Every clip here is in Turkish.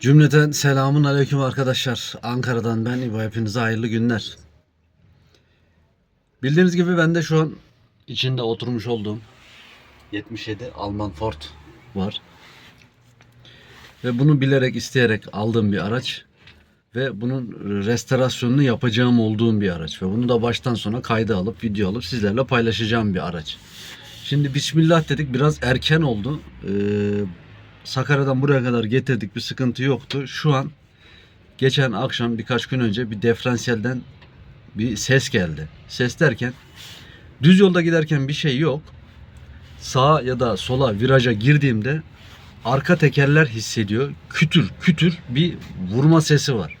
Cümleten selamun aleyküm arkadaşlar. Ankara'dan ben İbo. Hepinize hayırlı günler. Bildiğiniz gibi ben de şu an içinde oturmuş olduğum 77 Alman Ford var. Ve bunu bilerek isteyerek aldığım bir araç. Ve bunun restorasyonunu yapacağım olduğum bir araç. Ve bunu da baştan sona kayda alıp video alıp sizlerle paylaşacağım bir araç. Şimdi Bismillah dedik biraz erken oldu. Ee, Sakarya'dan buraya kadar getirdik bir sıkıntı yoktu. Şu an geçen akşam birkaç gün önce bir diferansiyelden bir ses geldi. Ses derken düz yolda giderken bir şey yok. Sağa ya da sola viraja girdiğimde arka tekerler hissediyor. Kütür kütür bir vurma sesi var.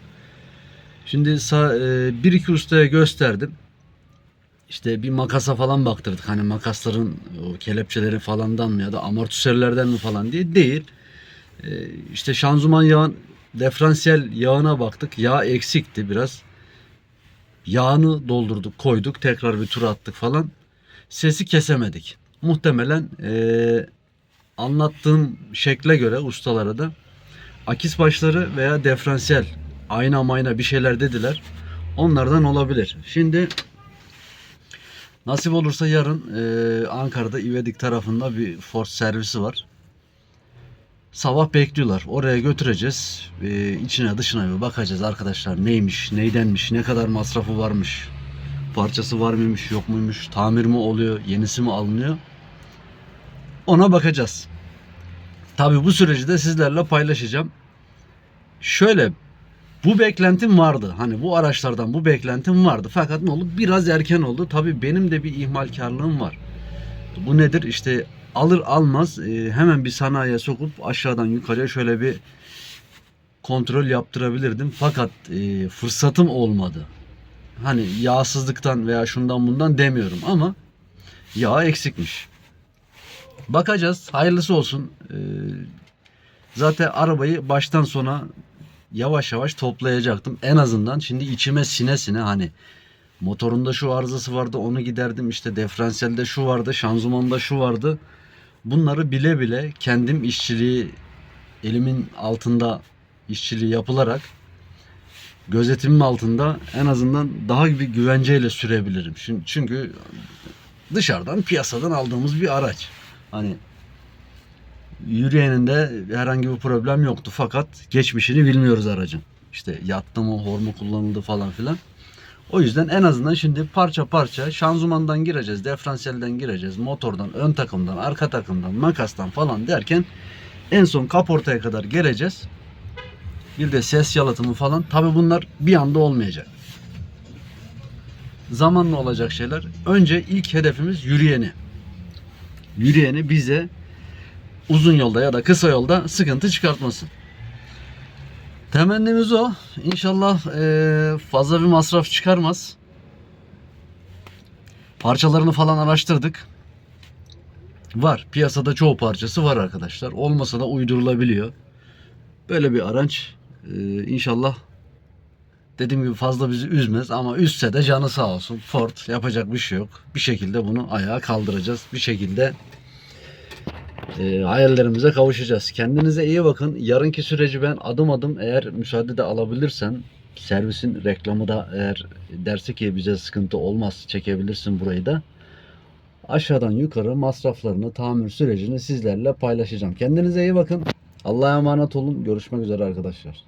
Şimdi sağ, e, bir iki ustaya gösterdim. İşte bir makasa falan baktırdık. Hani makasların o kelepçeleri falandan mı ya da amortisörlerden mi falan diye değil. Ee, işte şanzıman yağın diferansiyel yağına baktık. Yağ eksikti biraz. Yağını doldurduk, koyduk. Tekrar bir tur attık falan. Sesi kesemedik. Muhtemelen ee, anlattığım şekle göre ustalara da akis başları veya diferansiyel ayna mayna bir şeyler dediler. Onlardan olabilir. Şimdi Nasip olursa yarın e, Ankara'da İvedik tarafında bir Ford servisi var. Sabah bekliyorlar. Oraya götüreceğiz. E, içine dışına bir bakacağız arkadaşlar. Neymiş, neydenmiş, ne kadar masrafı varmış. Parçası var mıymış, yok muymuş, tamir mi oluyor, yenisi mi alınıyor. Ona bakacağız. Tabi bu süreci de sizlerle paylaşacağım. Şöyle bu beklentim vardı. Hani bu araçlardan bu beklentim vardı. Fakat ne oldu? Biraz erken oldu. Tabii benim de bir ihmalkarlığım var. Bu nedir? İşte alır almaz e, hemen bir sanayiye sokup aşağıdan yukarıya şöyle bir kontrol yaptırabilirdim. Fakat e, fırsatım olmadı. Hani yağsızlıktan veya şundan bundan demiyorum ama yağ eksikmiş. Bakacağız. Hayırlısı olsun. E, zaten arabayı baştan sona yavaş yavaş toplayacaktım. En azından şimdi içime sine sine hani motorunda şu arızası vardı onu giderdim işte diferansiyelde şu vardı şanzımanda şu vardı. Bunları bile bile kendim işçiliği elimin altında işçiliği yapılarak gözetimim altında en azından daha bir güvenceyle sürebilirim. Çünkü- dışarıdan piyasadan aldığımız bir araç. Hani yürüyeninde herhangi bir problem yoktu fakat geçmişini bilmiyoruz aracın. İşte yattı mı, hor mu kullanıldı falan filan. O yüzden en azından şimdi parça parça şanzımandan gireceğiz, diferansiyelden gireceğiz, motordan, ön takımdan, arka takımdan, makastan falan derken en son kaportaya kadar geleceğiz. Bir de ses yalıtımı falan. Tabi bunlar bir anda olmayacak. Zamanla olacak şeyler. Önce ilk hedefimiz yürüyeni. Yürüyeni bize uzun yolda ya da kısa yolda sıkıntı çıkartmasın. Temennimiz o. İnşallah eee, fazla bir masraf çıkarmaz. Parçalarını falan araştırdık. Var. Piyasada çoğu parçası var arkadaşlar. Olmasa da uydurulabiliyor. Böyle bir araç eee, inşallah dediğim gibi fazla bizi üzmez ama üzse de canı sağ olsun. Ford yapacak bir şey yok. Bir şekilde bunu ayağa kaldıracağız. Bir şekilde e, hayallerimize kavuşacağız. Kendinize iyi bakın. Yarınki süreci ben adım adım eğer müsaade de alabilirsem servisin reklamı da eğer derse ki bize sıkıntı olmaz çekebilirsin burayı da aşağıdan yukarı masraflarını tamir sürecini sizlerle paylaşacağım. Kendinize iyi bakın. Allah'a emanet olun. Görüşmek üzere arkadaşlar.